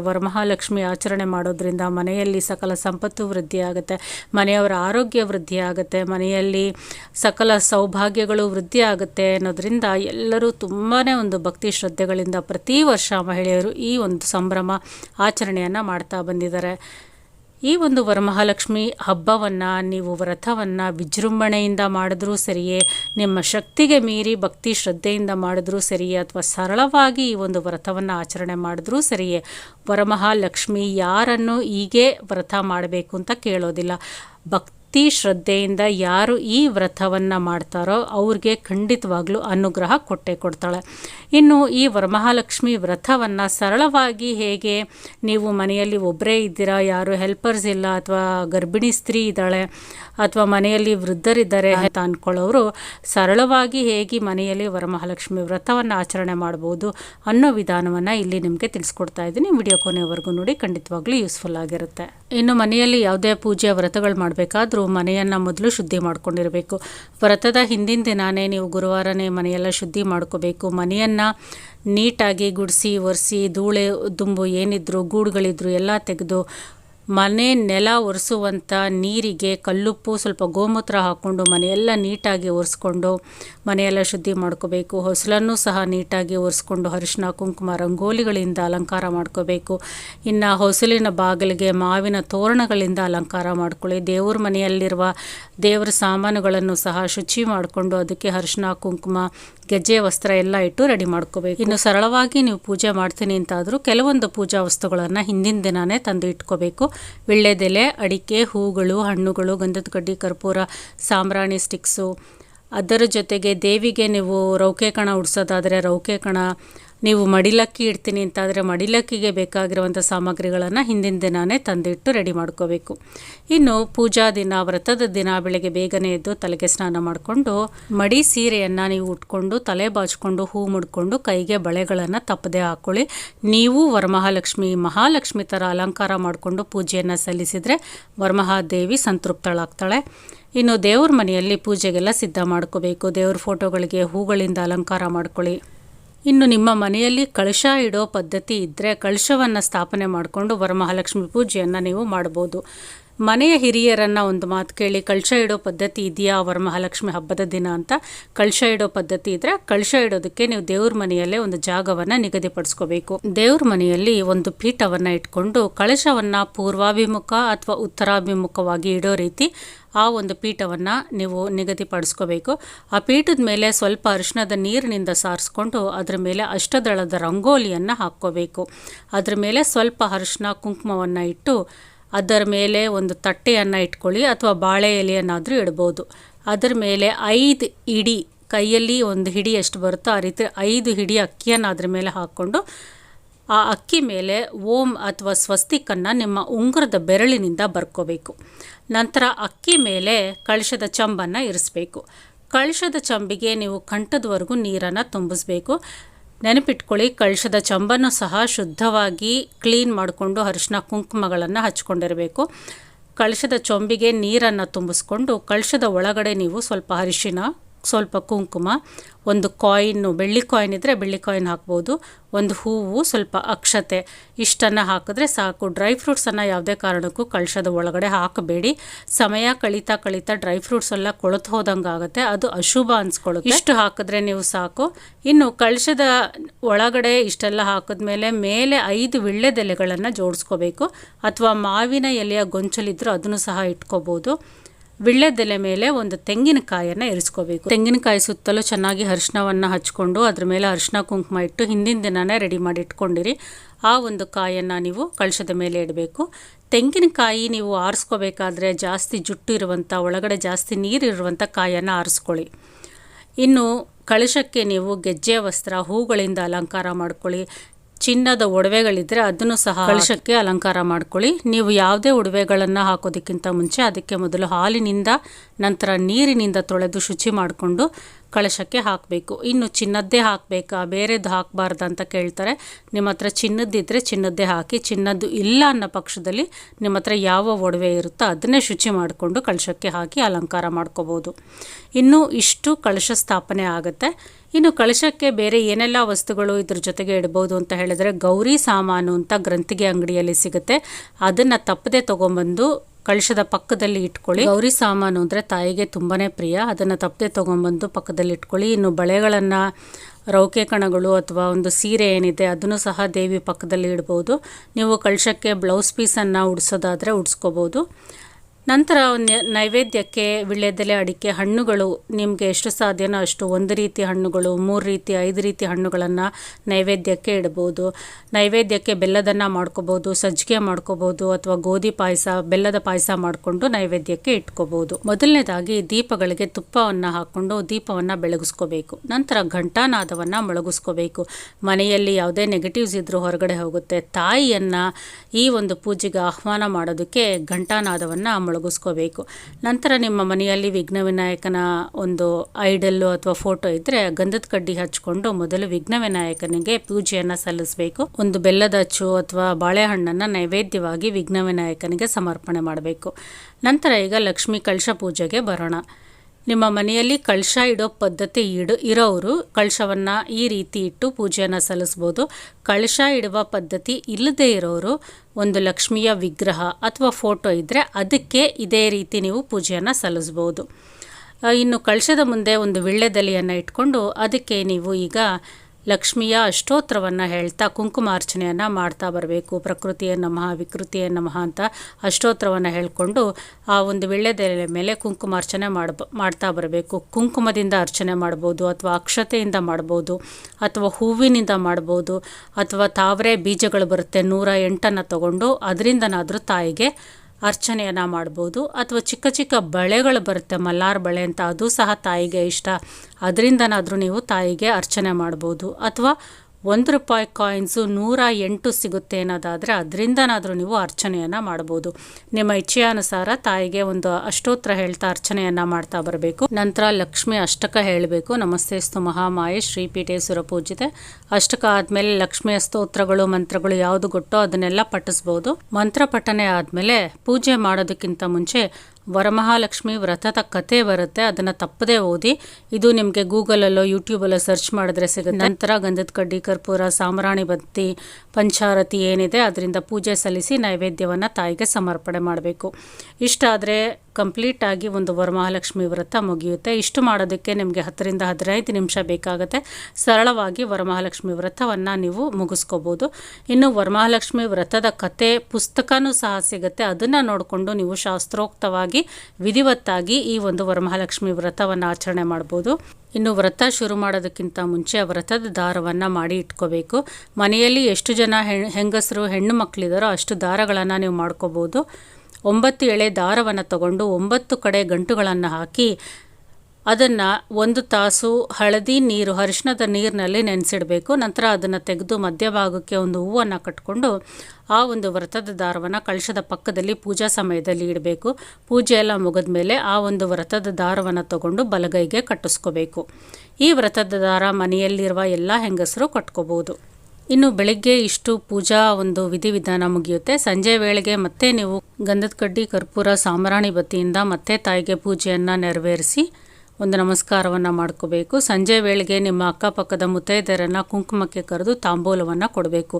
ವರಮಹಾಲಕ್ಷ್ಮಿ ಆಚರಣೆ ಮಾಡೋದ್ರಿಂದ ಮನೆಯಲ್ಲಿ ಸಕಲ ಸಂಪತ್ತು ವೃದ್ಧಿಯಾಗುತ್ತೆ. ಮನೆಯವರ ಆರೋಗ್ಯ ವೃದ್ಧಿಯಾಗುತ್ತೆ. ಮನೆಯಲ್ಲಿ ಸಕಲ ಸೌಭಾಗ್ಯಗಳು ವೃದ್ಧಿ ಆಗುತ್ತೆ ಅನ್ನೋದರಿಂದ ಎಲ್ಲರೂ ತುಂಬಾ ಒಂದು ಭಕ್ತಿ ಶ್ರದ್ಧೆಗಳಿಂದ ಪ್ರತಿ ವರ್ಷ ಮಹಿಳೆಯರು ಈ ಒಂದು ಸಂಭ್ರಮ ಆಚರಣೆಯನ್ನು ಮಾಡ್ತಾ ಬಂದಿದ್ದಾರೆ. ಈ ಒಂದು ವರಮಹಾಲಕ್ಷ್ಮಿ ಹಬ್ಬವನ್ನು ನೀವು ವ್ರತವನ್ನು ವಿಜೃಂಭಣೆಯಿಂದ ಮಾಡಿದ್ರೂ ಸರಿಯೇ, ನಿಮ್ಮ ಶಕ್ತಿಗೆ ಮೀರಿ ಭಕ್ತಿ ಶ್ರದ್ಧೆಯಿಂದ ಮಾಡಿದ್ರೂ ಸರಿಯೇ ಅಥವಾ ಸರಳವಾಗಿ ಈ ಒಂದು ವ್ರತವನ್ನು ಆಚರಣೆ ಮಾಡಿದ್ರೂ ಸರಿಯೇ, ವರಮಹಾಲಕ್ಷ್ಮಿ ಯಾರನ್ನು ಹೀಗೆ ವ್ರತ ಮಾಡಬೇಕು ಅಂತ ಕೇಳೋದಿಲ್ಲ. ಭಕ್ತಿ ಶ್ರದ್ಧೆಯಿಂದ ಯಾರು ಈ ವ್ರತವನ್ನು ಮಾಡ್ತಾರೋ ಅವ್ರಿಗೆ ಖಂಡಿತವಾಗ್ಲೂ ಅನುಗ್ರಹ ಕೊಟ್ಟೆ ಕೊಡ್ತಾಳೆ. ಇನ್ನು ಈ ವರಮಹಾಲಕ್ಷ್ಮಿ ವ್ರತವನ್ನು ಸರಳವಾಗಿ ಹೇಗೆ ನೀವು ಮನೆಯಲ್ಲಿ ಒಬ್ಬರೇ ಇದ್ದೀರಾ, ಯಾರು ಹೆಲ್ಪರ್ಸ್ ಇಲ್ಲ ಅಥವಾ ಗರ್ಭಿಣಿ ಸ್ತ್ರೀ ಇದ್ದಾಳೆ ಅಥವಾ ಮನೆಯಲ್ಲಿ ವೃದ್ಧರಿದ್ದಾರೆ ಅಂತ ಅಂದ್ಕೊಳ್ಳೋರು ಸರಳವಾಗಿ ಹೇಗೆ ಮನೆಯಲ್ಲಿ ವರಮಹಾಲಕ್ಷ್ಮಿ ವ್ರತವನ್ನು ಆಚರಣೆ ಮಾಡ್ಬೋದು ಅನ್ನೋ ವಿಧಾನವನ್ನು ಇಲ್ಲಿ ನಿಮಗೆ ತಿಳಿಸ್ಕೊಡ್ತಾ ಇದ್ದೀನಿ. ವಿಡಿಯೋ ಕೊನೆವರೆಗೂ ನೋಡಿ, ಖಂಡಿತವಾಗ್ಲೂ ಯೂಸ್ಫುಲ್ ಆಗಿರುತ್ತೆ. ಇನ್ನು ಮನೆಯಲ್ಲಿ ಯಾವುದೇ ಪೂಜೆ ವ್ರತಗಳು ಮಾಡಬೇಕಾದ್ರೂ ಮನೆಯನ್ನು ಮೊದಲು ಶುದ್ಧಿ ಮಾಡ್ಕೊಂಡಿರಬೇಕು. ವ್ರತದ ಹಿಂದಿನ ದಿನಾನೇ ನೀವು ಗುರುವಾರನೇ ಮನೆಯೆಲ್ಲ ಶುದ್ಧಿ ಮಾಡ್ಕೋಬೇಕು. ಮನೆಯನ್ನು ನೀಟಾಗಿ ಗುಡಿಸಿ, ಒರೆಸಿ, ಧೂಳೆ, ದುಂಬು ಏನಿದ್ರು, ಗೂಡುಗಳಿದ್ರು ಎಲ್ಲ ತೆಗೆದು ಮನೆ ನೆಲ ಒರೆಸುವಂಥ ನೀರಿಗೆ ಕಲ್ಲುಪ್ಪು ಸ್ವಲ್ಪ ಗೋಮೂತ್ರ ಹಾಕ್ಕೊಂಡು ಮನೆಯೆಲ್ಲ ನೀಟಾಗಿ ಒರೆಸ್ಕೊಂಡು ಮನೆಯೆಲ್ಲ ಶುದ್ಧಿ ಮಾಡ್ಕೋಬೇಕು. ಹೊಸಲನ್ನು ಸಹ ನೀಟಾಗಿ ಒರೆಸ್ಕೊಂಡು ಅರಿಶಿನ ಕುಂಕುಮ, ರಂಗೋಲಿಗಳಿಂದ ಅಲಂಕಾರ ಮಾಡ್ಕೋಬೇಕು. ಇನ್ನು ಹೊಸಲಿನ ಬಾಗಿಲಿಗೆ ಮಾವಿನ ತೋರಣಗಳಿಂದ ಅಲಂಕಾರ ಮಾಡ್ಕೊಳ್ಳಿ. ದೇವ್ರ ಮನೆಯಲ್ಲಿರುವ ದೇವರ ಸಾಮಾನುಗಳನ್ನು ಸಹ ಶುಚಿ ಮಾಡಿಕೊಂಡು ಅದಕ್ಕೆ ಅರಿಶಿನ ಕುಂಕುಮ, ಗೆಜ್ಜೆ, ವಸ್ತ್ರ ಎಲ್ಲ ಇಟ್ಟು ರೆಡಿ ಮಾಡ್ಕೋಬೇಕು. ಇನ್ನು ಸರಳವಾಗಿ ನೀವು ಪೂಜೆ ಮಾಡ್ತೀನಿ ಅಂತಾದರೂ ಕೆಲವೊಂದು ಪೂಜಾ ವಸ್ತುಗಳನ್ನು ಹಿಂದಿನ ದಿನಾನೇ ತಂದು ಇಟ್ಕೋಬೇಕು. ವಿಳ್ಳೆದೆಲೆ, ಅಡಿಕೆ, ಹೂಗಳು, ಹಣ್ಣುಗಳು, ಗಂಧದ ಕಡ್ಡಿ, ಕರ್ಪೂರ, ಸಾಂಬ್ರಾಣಿ ಸ್ಟಿಕ್ಸು ಅದರ ಜೊತೆಗೆ ದೇವಿಗೆ ನೀವು ರೌಕೆ ಕಣ ಉಡ್ಸೋದಾದರೆ ರೌಕೆ ಕಣ ನೀವು ಮಡಿಲಕ್ಕಿ ಇಡ್ತೀನಿ ಅಂತಾದರೆ ಮಡಿಲಕ್ಕಿಗೆ ಬೇಕಾಗಿರುವಂಥ ಸಾಮಗ್ರಿಗಳನ್ನು ಹಿಂದಿನ ದಿನವೇ ತಂದಿಟ್ಟು ರೆಡಿ ಮಾಡ್ಕೋಬೇಕು. ಇನ್ನು ಪೂಜಾ ದಿನ, ವ್ರತದ ದಿನ ಬೆಳಗ್ಗೆ ಬೇಗನೆ ಎದ್ದು ತಲೆಗೆ ಸ್ನಾನ ಮಾಡಿಕೊಂಡು ಮಡಿ ಸೀರೆಯನ್ನು ನೀವು ಉಟ್ಕೊಂಡು ತಲೆ ಬಾಚ್ಕೊಂಡು ಹೂ ಮುಡ್ಕೊಂಡು ಕೈಗೆ ಬಳೆಗಳನ್ನು ತಪ್ಪದೆ ಹಾಕ್ಕೊಳ್ಳಿ ನೀವು ವರಮಹಾಲಕ್ಷ್ಮಿ, ಮಹಾಲಕ್ಷ್ಮಿ ಥರ ಅಲಂಕಾರ ಮಾಡಿಕೊಂಡು ಪೂಜೆಯನ್ನು ಸಲ್ಲಿಸಿದರೆ ವರಮಹಾದೇವಿ ಸಂತೃಪ್ತಳಾಗ್ತಾಳೆ. ಇನ್ನು ದೇವ್ರ ಮನೆಯಲ್ಲಿ ಪೂಜೆಗೆಲ್ಲ ಸಿದ್ಧ ಮಾಡ್ಕೋಬೇಕು. ದೇವ್ರ ಫೋಟೋಗಳಿಗೆ ಹೂಗಳಿಂದ ಅಲಂಕಾರ ಮಾಡ್ಕೊಳ್ಳಿ. ಇನ್ನು ನಿಮ್ಮ ಮನೆಯಲ್ಲಿ ಕಳಶ ಇಡೋ ಪದ್ಧತಿ ಇದ್ದರೆ ಕಳಶವನ್ನು ಸ್ಥಾಪನೆ ಮಾಡಿಕೊಂಡು ವರಮಹಾಲಕ್ಷ್ಮಿ ಪೂಜೆಯನ್ನು ನೀವು ಮಾಡ್ಬೋದು. ಮನೆಯ ಹಿರಿಯರನ್ನ ಒಂದು ಮಾತು ಕೇಳಿ ಕಳಶ ಇಡೋ ಪದ್ಧತಿ ಇದೆಯಾ ಅವರ ಮಹಾಲಕ್ಷ್ಮಿ ಹಬ್ಬದ ದಿನ ಅಂತ ಕಳಶ ಇಡೋ ಪದ್ಧತಿ ಇದ್ರೆ ಕಳಶ ಇಡೋದಕ್ಕೆ ನೀವು ದೇವ್ರ ಮನೆಯಲ್ಲೇ ಒಂದು ಜಾಗವನ್ನು ನಿಗದಿಪಡಿಸ್ಕೋಬೇಕು. ದೇವ್ರ ಮನೆಯಲ್ಲಿ ಒಂದು ಪೀಠವನ್ನ ಇಟ್ಕೊಂಡು ಕಳಶವನ್ನ ಪೂರ್ವಾಭಿಮುಖ ಅಥವಾ ಉತ್ತರಾಭಿಮುಖವಾಗಿ ಇಡೋ ರೀತಿ ಆ ಒಂದು ಪೀಠವನ್ನು ನೀವು ನಿಗದಿಪಡಿಸ್ಕೋಬೇಕು. ಆ ಪೀಠದ ಮೇಲೆ ಸ್ವಲ್ಪ ಅರಿಶಿಣದ ನೀರಿನಿಂದ ಸಾರಿಸ್ಕೊಂಡು ಅದ್ರ ಮೇಲೆ ಅಷ್ಟದಳದ ರಂಗೋಲಿಯನ್ನು ಹಾಕ್ಕೋಬೇಕು. ಅದ್ರ ಮೇಲೆ ಸ್ವಲ್ಪ ಅರಿಶಿನ ಕುಂಕುಮವನ್ನು ಇಟ್ಟು ಅದರ ಮೇಲೆ ಒಂದು ತಟ್ಟೆಯನ್ನು ಇಟ್ಕೊಳ್ಳಿ ಅಥವಾ ಬಾಳೆ ಎಲೆಯನ್ನಾದರೂ ಇಡ್ಬೋದು. ಅದರ ಮೇಲೆ ಐದು ಇಡಿ ಕೈಯಲ್ಲಿ ಒಂದು ಹಿಡಿ ಎಷ್ಟು ಬರುತ್ತೋ ಆ ರೀತಿ ಐದು ಹಿಡಿ ಅಕ್ಕಿಯನ್ನು ಅದ್ರ ಮೇಲೆ ಹಾಕ್ಕೊಂಡು, ಆ ಅಕ್ಕಿ ಮೇಲೆ ಓಂ ಅಥವಾ ಸ್ವಸ್ತಿಕನ್ನು ನಿಮ್ಮ ಉಂಗುರದ ಬೆರಳಿನಿಂದ ಬರ್ಕೋಬೇಕು. ನಂತರ ಅಕ್ಕಿ ಮೇಲೆ ಕಳಶದ ಚಂಬನ್ನು ಇರಿಸ್ಬೇಕು. ಕಳಶದ ಚಂಬಿಗೆ ನೀವು ಕಂಠದವರೆಗೂ ನೀರನ್ನು ತುಂಬಿಸ್ಬೇಕು. ನೆನಪಿಟ್ಕೊಳ್ಳಿ, ಕಳಶದ ಚಂಬನ್ನು ಸಹ ಶುದ್ಧವಾಗಿ ಕ್ಲೀನ್ ಮಾಡಿಕೊಂಡು ಅರಿಶಿನ ಕುಂಕುಮಗಳನ್ನು ಹಚ್ಕೊಂಡಿರಬೇಕು. ಕಳಶದ ಚೊಂಬಿಗೆ ನೀರನ್ನು ತುಂಬಿಸ್ಕೊಂಡು, ಕಳಶದ ಒಳಗಡೆ ನೀವು ಸ್ವಲ್ಪ ಅರಿಶಿನ ಸ್ವಲ್ಪ ಕುಂಕುಮ, ಒಂದು ಕಾಯಿನ್ನು ಬೆಳ್ಳಿ ಕಾಯಿನ್ ಇದ್ದರೆ ಬೆಳ್ಳಿ ಕಾಯಿನ್ ಹಾಕ್ಬೋದು. ಒಂದು ಹೂವು ಸ್ವಲ್ಪ ಅಕ್ಷತೆ, ಇಷ್ಟನ್ನು ಹಾಕಿದ್ರೆ ಸಾಕು. ಡ್ರೈ ಫ್ರೂಟ್ಸನ್ನು ಯಾವುದೇ ಕಾರಣಕ್ಕೂ ಕಳಶದ ಒಳಗಡೆ ಹಾಕಬೇಡಿ. ಸಮಯ ಕಳೀತಾ ಕಳೀತಾ ಡ್ರೈ ಫ್ರೂಟ್ಸ್ ಎಲ್ಲ ಕೊಳತು ಹೋದಂಗೆ ಆಗುತ್ತೆ. ಅದು ಅಶುಭ ಅನ್ಸ್ಕೊಳ್ಳುತ್ತೆ. ಇಷ್ಟು ಹಾಕಿದ್ರೆ ನೀವು ಸಾಕು. ಇನ್ನು ಕಳಶದ ಒಳಗಡೆ ಇಷ್ಟೆಲ್ಲ ಹಾಕಿದ್ಮೇಲೆ ಮೇಲೆ ಐದು ವಿಳ್ಳೆದೆಲೆಗಳನ್ನು ಜೋಡಿಸ್ಕೋಬೇಕು. ಅಥವಾ ಮಾವಿನ ಎಲೆಯ ಗೊಂಚಲಿದ್ರೂ ಅದನ್ನು ಸಹ ಇಟ್ಕೋಬೋದು. ವಿಳ್ಳೆದೆಲೆ ಮೇಲೆ ಒಂದು ತೆಂಗಿನಕಾಯನ್ನು ಇರಿಸ್ಕೋಬೇಕು ತೆಂಗಿನಕಾಯಿ ಸುತ್ತಲೂ ಚೆನ್ನಾಗಿ ಅರಿಶಿನವನ್ನು ಹಚ್ಕೊಂಡು ಅದ್ರ ಮೇಲೆ ಅರಿಶಿನ ಕುಂಕುಮ ಇಟ್ಟು ಹಿಂದಿನ ದಿನನೇ ರೆಡಿ ಮಾಡಿ ಇಟ್ಕೊಂಡಿರಿ. ಆ ಒಂದು ಕಾಯನ್ನು ನೀವು ಕಳಶದ ಮೇಲೆ ಇಡಬೇಕು. ತೆಂಗಿನಕಾಯಿ ನೀವು ಆರಿಸ್ಕೋಬೇಕಾದ್ರೆ ಜಾಸ್ತಿ ಜುಟ್ಟು ಇರುವಂಥ ಒಳಗಡೆ ಜಾಸ್ತಿ ನೀರಿರುವಂಥ ಕಾಯನ್ನು ಆರಿಸ್ಕೊಳ್ಳಿ. ಇನ್ನು ಕಳಶಕ್ಕೆ ನೀವು ಗೆಜ್ಜೆ, ವಸ್ತ್ರ, ಹೂಗಳಿಂದ ಅಲಂಕಾರ ಮಾಡ್ಕೊಳ್ಳಿ. ಚಿನ್ನದ ಒಡವೆಗಳಿದ್ರೆ ಅದನ್ನು ಸಹ ಕಳಶಕ್ಕೆ ಅಲಂಕಾರ ಮಾಡ್ಕೊಳ್ಳಿ. ನೀವು ಯಾವುದೇ ಒಡವೆಗಳನ್ನು ಹಾಕೋದಕ್ಕಿಂತ ಮುಂಚೆ ಅದಕ್ಕೆ ಮೊದಲು ಹಾಲಿನಿಂದ ನಂತರ ನೀರಿನಿಂದ ತೊಳೆದು ಶುಚಿ ಮಾಡಿಕೊಂಡು ಕಳಶಕ್ಕೆ ಹಾಕಬೇಕು. ಇನ್ನು ಚಿನ್ನದ್ದೇ ಹಾಕಬೇಕಾ? ಬೇರೆದು ಹಾಕಬಾರ್ದು ಅಂತ ಕೇಳ್ತಾರೆ. ನಿಮ್ಮ ಹತ್ರ ಚಿನ್ನದ್ದಿದ್ದರೆ ಚಿನ್ನದ್ದೇ ಹಾಕಿ ಚಿನ್ನದ್ದು ಇಲ್ಲ ಅನ್ನೋ ಪಕ್ಷದಲ್ಲಿ ನಿಮ್ಮ ಹತ್ರ ಯಾವ ಒಡವೆ ಇರುತ್ತೋ ಅದನ್ನೇ ಶುಚಿ ಮಾಡಿಕೊಂಡು ಕಳಶಕ್ಕೆ ಹಾಕಿ ಅಲಂಕಾರ ಮಾಡ್ಕೋಬೋದು. ಇನ್ನು ಇಷ್ಟು ಕಳಶ ಸ್ಥಾಪನೆ ಆಗುತ್ತೆ. ಇನ್ನು ಕಳಶಕ್ಕೆ ಬೇರೆ ಏನೆಲ್ಲ ವಸ್ತುಗಳು ಇದ್ರ ಜೊತೆಗೆ ಇಡ್ಬೋದು ಅಂತ ಹೇಳಿದ್ರೆ ಗೌರಿ ಸಾಮಾನು ಅಂತ ಗ್ರಂಥಿಗೆ ಅಂಗಡಿಯಲ್ಲಿ ಸಿಗುತ್ತೆ. ಅದನ್ನು ತಪ್ಪದೆ ತೊಗೊಂಬಂದು ಕಳಶದ ಪಕ್ಕದಲ್ಲಿ ಇಟ್ಕೊಳ್ಳಿ. ಗೌರಿ ಸಾಮಾನು ಅಂದರೆ ತಾಯಿಗೆ ತುಂಬಾನೇ ಪ್ರಿಯ. ಅದನ್ನು ತಪ್ಪದೆ ತೊಗೊಂಬಂದು ಪಕ್ಕದಲ್ಲಿ ಇಟ್ಕೊಳ್ಳಿ. ಇನ್ನು ಬಳೆಗಳನ್ನು, ರೌಕೆ ಕಣಗಳು ಅಥವಾ ಒಂದು ಸೀರೆ ಏನಿದೆ ಅದನ್ನು ಸಹ ದೇವಿ ಪಕ್ಕದಲ್ಲಿ ಇಡ್ಬೋದು. ನೀವು ಕಳಶಕ್ಕೆ ಬ್ಲೌಸ್ ಪೀಸನ್ನು ಉಡಿಸೋದಾದರೆ ಉಡಿಸ್ಕೋಬೋದು. ನಂತರ ನೈವೇದ್ಯಕ್ಕೆ ವಿಳ್ಯದೆಲೆ, ಅಡಿಕೆ, ಹಣ್ಣುಗಳು, ನಿಮಗೆ ಎಷ್ಟು ಸಾಧ್ಯನೋ ಅಷ್ಟು ಒಂದು ರೀತಿ ಹಣ್ಣುಗಳು, ಮೂರು ರೀತಿ, ಐದು ರೀತಿ ಹಣ್ಣುಗಳನ್ನು ನೈವೇದ್ಯಕ್ಕೆ ಇಡ್ಬೋದು. ನೈವೇದ್ಯಕ್ಕೆ ಬೆಲ್ಲದನ್ನ ಮಾಡ್ಕೋಬೋದು, ಸಜ್ಜಿಗೆ ಮಾಡ್ಕೋಬೋದು, ಅಥವಾ ಗೋಧಿ ಪಾಯಸ, ಬೆಲ್ಲದ ಪಾಯಸ ಮಾಡಿಕೊಂಡು ನೈವೇದ್ಯಕ್ಕೆ ಇಟ್ಕೋಬೋದು. ಮೊದಲನೇದಾಗಿ ದೀಪಗಳಿಗೆ ತುಪ್ಪವನ್ನು ಹಾಕ್ಕೊಂಡು ದೀಪವನ್ನು ಬೆಳಗಿಸ್ಕೋಬೇಕು. ನಂತರ ಘಂಟಾನಾದವನ್ನು ಮೊಳಗಿಸ್ಕೋಬೇಕು. ಮನೆಯಲ್ಲಿ ಯಾವುದೇ ನೆಗೆಟಿವ್ಸ್ ಇದ್ದರೂ ಹೊರಗಡೆ ಹೋಗುತ್ತೆ. ತಾಯಿಯನ್ನು ಈ ಒಂದು ಪೂಜೆಗೆ ಆಹ್ವಾನ ಮಾಡೋದಕ್ಕೆ ಘಂಟಾನಾದವನ್ನು ಮೊಳಗಿಸ್ಕೋಬೇಕು ನಂತರ ನಿಮ್ಮ ಮನೆಯಲ್ಲಿ ವಿಘ್ನ ವಿನಾಯಕನ ಒಂದು ಐಡಲ್ಲು ಅಥವಾ ಫೋಟೋ ಇದ್ದರೆ ಗಂಧದ ಕಡ್ಡಿ ಹಚ್ಕೊಂಡು ಮೊದಲು ವಿಘ್ನ ವಿನಾಯಕನಿಗೆ ಪೂಜೆಯನ್ನು ಸಲ್ಲಿಸಬೇಕು. ಒಂದು ಬೆಲ್ಲದ ಅಚ್ಚು ಅಥವಾ ಬಾಳೆಹಣ್ಣನ್ನು ನೈವೇದ್ಯವಾಗಿ ವಿಘ್ನ ವಿನಾಯಕನಿಗೆ ಸಮರ್ಪಣೆ ಮಾಡಬೇಕು. ನಂತರ ಈಗ ಲಕ್ಷ್ಮೀ ಕಳಶ ಪೂಜೆಗೆ ಬರೋಣ. ನಿಮ್ಮ ಮನೆಯಲ್ಲಿ ಕಳಶ ಇಡೋ ಪದ್ಧತಿ ಇಡು ಇರೋರು ಕಳಶವನ್ನು ಈ ರೀತಿ ಇಟ್ಟು ಪೂಜೆಯನ್ನು ಸಲ್ಲಿಸ್ಬೋದು. ಕಳಶ ಇಡುವ ಪದ್ಧತಿ ಇಲ್ಲದೆ ಇರೋರು ಒಂದು ಲಕ್ಷ್ಮಿಯ ವಿಗ್ರಹ ಅಥವಾ ಫೋಟೋ ಇದ್ದರೆ ಅದಕ್ಕೆ ಇದೇ ರೀತಿ ನೀವು ಪೂಜೆಯನ್ನು ಸಲ್ಲಿಸ್ಬೋದು. ಇನ್ನು ಕಳಶದ ಮುಂದೆ ಒಂದು ವಿಳ್ಳೆದೆಲೆಯನ್ನು ಇಟ್ಕೊಂಡು ಅದಕ್ಕೆ ನೀವು ಈಗ ಲಕ್ಷ್ಮಿಯ ಅಷ್ಟೋತ್ರವನ್ನು ಹೇಳ್ತಾ ಕುಂಕುಮಾರ್ಚನೆಯನ್ನು ಮಾಡ್ತಾ ಬರಬೇಕು. ಪ್ರಕೃತಿಯ ನಮಃ, ವಿಕೃತಿಯ ನಮಃ ಅಂತ ಅಷ್ಟೋತ್ರವನ್ನು ಹೇಳ್ಕೊಂಡು ಆ ಒಂದು ವಿಳ್ಳೆದೆಲೆ ಮೇಲೆ ಕುಂಕುಮಾರ್ಚನೆ ಮಾಡ್ಬ, ಮಾಡ್ತಾ ಬರಬೇಕು. ಕುಂಕುಮದಿಂದ ಅರ್ಚನೆ ಮಾಡ್ಬೋದು, ಅಥವಾ ಅಕ್ಷತೆಯಿಂದ ಮಾಡ್ಬೋದು, ಅಥವಾ ಹೂವಿನಿಂದ ಮಾಡ್ಬೋದು, ಅಥವಾ ತಾವರೆ ಬೀಜಗಳು ಬರುತ್ತೆ ನೂರ ಎಂಟನ್ನು ತಗೊಂಡು, ಅದರಿಂದನಾದರೂ ತಾಯಿಗೆ ಅರ್ಚನೆಯನ್ನು ಮಾಡ್ಬೋದು. ಅಥವಾ ಚಿಕ್ಕ ಚಿಕ್ಕ ಬಳೆಗಳು ಬರುತ್ತೆ, ಮಲ್ಲಾರ್ ಬಳೆ ಅಂತ. ಅದು ಸಹ ತಾಯಿಗೆ ಇಷ್ಟ. ಅದರಿಂದನಾದರೂ ನೀವು ತಾಯಿಗೆ ಅರ್ಚನೆ ಮಾಡ್ಬೋದು. ಅಥವಾ ಒಂದು ರೂಪಾಯಿ ಕಾಯಿನ್ಸು ನೂರ ಎಂಟು ಸಿಗುತ್ತೆ ಅನ್ನೋದಾದರೆ ಅದರಿಂದನಾದರೂ ನೀವು ಅರ್ಚನೆಯನ್ನು ಮಾಡ್ಬೋದು. ನಿಮ್ಮ ಇಚ್ಛೆಯಾನುಸಾರ ತಾಯಿಗೆ ಒಂದು ಅಷ್ಟೋತ್ರ ಹೇಳ್ತಾ ಅರ್ಚನೆಯನ್ನು ಮಾಡ್ತಾ ಬರಬೇಕು. ನಂತರ ಲಕ್ಷ್ಮಿ ಅಷ್ಟಕ ಹೇಳಬೇಕು. ನಮಸ್ತೆಸ್ತು ಮಹಾಮಾಯೆ ಶ್ರೀಪೀಠೇಶ್ವರ ಪೂಜಿತೆ. ಅಷ್ಟಕ ಆದಮೇಲೆ ಲಕ್ಷ್ಮಿಯ ಸ್ತೋತ್ರಗಳು ಮಂತ್ರಗಳು ಯಾವುದು ಗೊಟ್ಟೋ ಅದನ್ನೆಲ್ಲ ಪಠಿಸ್ಬೋದು. ಮಂತ್ರ ಪಠನೆ ಆದಮೇಲೆ ಪೂಜೆ ಮಾಡೋದಕ್ಕಿಂತ ಮುಂಚೆ ವರಮಹಾಲಕ್ಷ್ಮಿ ವ್ರತದ ಕತೆ ಬರುತ್ತೆ, ಅದನ್ನು ತಪ್ಪದೇ ಓದಿ. ಇದು ನಿಮಗೆ ಗೂಗಲಲ್ಲೋ, ಯೂಟ್ಯೂಬಲ್ಲೋ ಸರ್ಚ್ ಮಾಡಿದ್ರೆ ಸಿಗುತ್ತೆ. ನಂತರ ಗಂಧದ ಕಡ್ಡಿ, ಕರ್ಪೂರ ಸಾಮ್ರಾಣಿ ಬತ್ತಿ, ಪಂಚಾರತಿ ಏನಿದೆ, ಅದರಿಂದ ಪೂಜೆ ಸಲ್ಲಿಸಿ ನೈವೇದ್ಯವನ್ನು ತಾಯಿಗೆ ಸಮರ್ಪಣೆ ಮಾಡಬೇಕು. ಇಷ್ಟಾದರೆ ಕಂಪ್ಲೀಟ್ ಆಗಿ ಒಂದು ವರಮಹಾಲಕ್ಷ್ಮಿ ವ್ರತ ಮುಗಿಯುತ್ತೆ. ಇಷ್ಟು ಮಾಡೋದಕ್ಕೆ ನಿಮಗೆ ಹತ್ತರಿಂದ ಹದಿನೈದು ನಿಮಿಷ ಬೇಕಾಗುತ್ತೆ. ಸರಳವಾಗಿ ವರಮಹಾಲಕ್ಷ್ಮಿ ವ್ರತವನ್ನು ನೀವು ಮುಗಿಸ್ಕೋಬೋದು. ಇನ್ನು ವರಮಹಾಲಕ್ಷ್ಮಿ ವ್ರತದ ಕತೆ, ಪುಸ್ತಕನೂ ಸಹ ಸಿಗುತ್ತೆ. ಅದನ್ನು ನೋಡಿಕೊಂಡು ನೀವು ಶಾಸ್ತ್ರೋಕ್ತವಾಗಿ, ವಿಧಿವತ್ತಾಗಿ ಈ ಒಂದು ವರಮಹಾಲಕ್ಷ್ಮಿ ವ್ರತವನ್ನು ಆಚರಣೆ ಮಾಡ್ಬೋದು. ಇನ್ನು ವ್ರತ ಶುರು ಮಾಡೋದಕ್ಕಿಂತ ಮುಂಚೆ ವ್ರತದ ದಾರವನ್ನು ಮಾಡಿ ಇಟ್ಕೋಬೇಕು. ಮನೆಯಲ್ಲಿ ಎಷ್ಟು ಜನ ಹೆಂಗಸರು, ಹೆಣ್ಣು ಮಕ್ಕಳಿದಾರೋ ಅಷ್ಟು ದಾರಗಳನ್ನು ನೀವು ಮಾಡ್ಕೋಬೋದು. ಒಂಬತ್ತು ಎಳೆ ದಾರವನ್ನು ತಗೊಂಡು ಒಂಬತ್ತು ಕಡೆ ಗಂಟುಗಳನ್ನು ಹಾಕಿ ಅದನ್ನು ಒಂದು ತಾಸು ಹಳದಿ ನೀರು, ಅರಿಶಿಣದ ನೀರಿನಲ್ಲಿ ನೆನೆಸಿಡಬೇಕು. ನಂತರ ಅದನ್ನು ತೆಗೆದು ಮಧ್ಯಭಾಗಕ್ಕೆ ಒಂದು ಹೂವನ್ನು ಕಟ್ಕೊಂಡು ಆ ಒಂದು ವ್ರತದ ದಾರವನ್ನು ಕಳಶದ ಪಕ್ಕದಲ್ಲಿ ಪೂಜಾ ಸಮಯದಲ್ಲಿ ಇಡಬೇಕು. ಪೂಜೆ ಎಲ್ಲ ಮುಗಿದ ಮೇಲೆ ಆ ಒಂದು ವ್ರತದ ದಾರವನ್ನು ತಗೊಂಡು ಬಲಗೈಗೆ ಕಟ್ಟಿಸ್ಕೋಬೇಕು. ಈ ವ್ರತದ ದಾರ ಮನೆಯಲ್ಲಿರುವ ಎಲ್ಲ ಹೆಂಗಸರು ಕಟ್ಕೋಬೋದು. ಇನ್ನು ಬೆಳಿಗ್ಗೆ ಇಷ್ಟು ಪೂಜಾ ಒಂದು ವಿಧಿವಿಧಾನ ಮುಗಿಯುತ್ತೆ. ಸಂಜೆ ವೇಳೆಗೆ ಮತ್ತೆ ನೀವು ಗಂಧದ ಕಡ್ಡಿ, ಕರ್ಪೂರ ಸಾಮರಾಣಿ ಬತ್ತಿಯಿಂದ ಮತ್ತೆ ತಾಯಿಗೆ ಪೂಜೆಯನ್ನು ನೆರವೇರಿಸಿ ಒಂದು ನಮಸ್ಕಾರವನ್ನು ಮಾಡ್ಕೋಬೇಕು. ಸಂಜೆ ವೇಳೆಗೆ ನಿಮ್ಮ ಅಕ್ಕಪಕ್ಕದ ಮುತ್ತೈದೆಯರನ್ನು ಕುಂಕುಮಕ್ಕೆ ಕರೆದು ತಾಂಬೂಲವನ್ನು ಕೊಡಬೇಕು.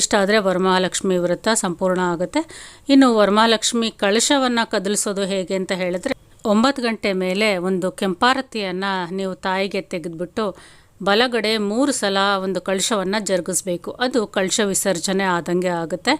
ಇಷ್ಟಾದರೆ ವರಮಹಾಲಕ್ಷ್ಮಿ ವ್ರತ ಸಂಪೂರ್ಣ ಆಗುತ್ತೆ. ಇನ್ನು ವರಮಹಾಲಕ್ಷ್ಮಿ ಕಳಶವನ್ನು ಕದಲಿಸೋದು ಹೇಗೆ ಅಂತ ಹೇಳಿದ್ರೆ, ಒಂಬತ್ತು ಗಂಟೆ ಮೇಲೆ ಒಂದು ಕೆಂಪಾರತಿಯನ್ನು ನೀವು ತಾಯಿಗೆ ತೆಗೆದುಬಿಟ್ಟು ಬಲಗಡೆ ಮೂರು ಸಲ ಒಂದು ಕಳಶವನ್ನು ಜರುಗಿಸ್ಬೇಕು. ಅದು ಕಳಶ ವಿಸರ್ಜನೆ ಆದಂಗೆ ಆಗುತ್ತೆ.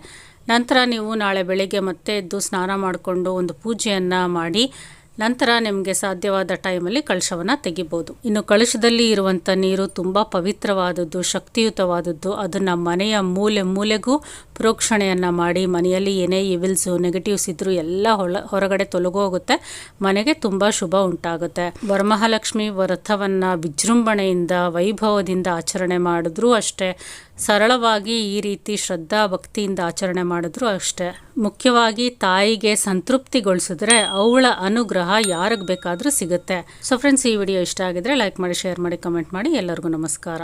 ನಂತರ ನೀವು ನಾಳೆ ಬೆಳಿಗ್ಗೆ ಮತ್ತೆ ಎದ್ದು ಸ್ನಾನ ಮಾಡಿಕೊಂಡು ಒಂದು ಪೂಜೆಯನ್ನು ಮಾಡಿ ನಂತರ ನಿಮಗೆ ಸಾಧ್ಯವಾದ ಟೈಮಲ್ಲಿ ಕಳಶವನ್ನು ತೆಗಿಬೋದು. ಇನ್ನು ಕಳಶದಲ್ಲಿ ಇರುವಂಥ ನೀರು ತುಂಬ ಪವಿತ್ರವಾದದ್ದು, ಶಕ್ತಿಯುತವಾದದ್ದು. ಅದನ್ನು ಮನೆಯ ಮೂಲೆ ಮೂಲೆಗೂ ಪ್ರೋಕ್ಷಣೆಯನ್ನು ಮಾಡಿ, ಮನೆಯಲ್ಲಿ ಏನೇ ಇವಿಲ್ಸು ನೆಗೆಟಿವ್ಸ್ ಇದ್ದರೂ ಎಲ್ಲ ಹೊಳ, ಹೊರಗಡೆ ತೊಲಗೋಗುತ್ತೆ ಮನೆಗೆ ತುಂಬ ಶುಭ ಉಂಟಾಗುತ್ತೆ. ವರಮಹಾಲಕ್ಷ್ಮಿ ವ್ರತವನ್ನು ವಿಜೃಂಭಣೆಯಿಂದ, ವೈಭವದಿಂದ ಆಚರಣೆ ಮಾಡಿದ್ರೂ ಅಷ್ಟೇ. ಸರಳವಾಗಿ ಈ ರೀತಿ ಶ್ರದ್ಧಾ ಭಕ್ತಿಯಿಂದ ಆಚರಣೆ ಮಾಡಿದ್ರೂ ಅಷ್ಟೇ. ಮುಖ್ಯವಾಗಿ ತಾಯಿಗೆ ಸಂತೃಪ್ತಿಗೊಳಿಸಿದ್ರೆ ಅವಳ ಅನುಗ್ರಹ ಯಾರಿಗೆ ಬೇಕಾದರೂ ಸಿಗುತ್ತೆ. ಸೊ ಫ್ರೆಂಡ್ಸ್ ಈ ವಿಡಿಯೋ ಇಷ್ಟ ಆಗಿದ್ರೆ ಲೈಕ್ ಮಾಡಿ ಶೇರ್ ಮಾಡಿ ಕಮೆಂಟ್ ಮಾಡಿ. ಎಲ್ಲರಿಗೂ ನಮಸ್ಕಾರ.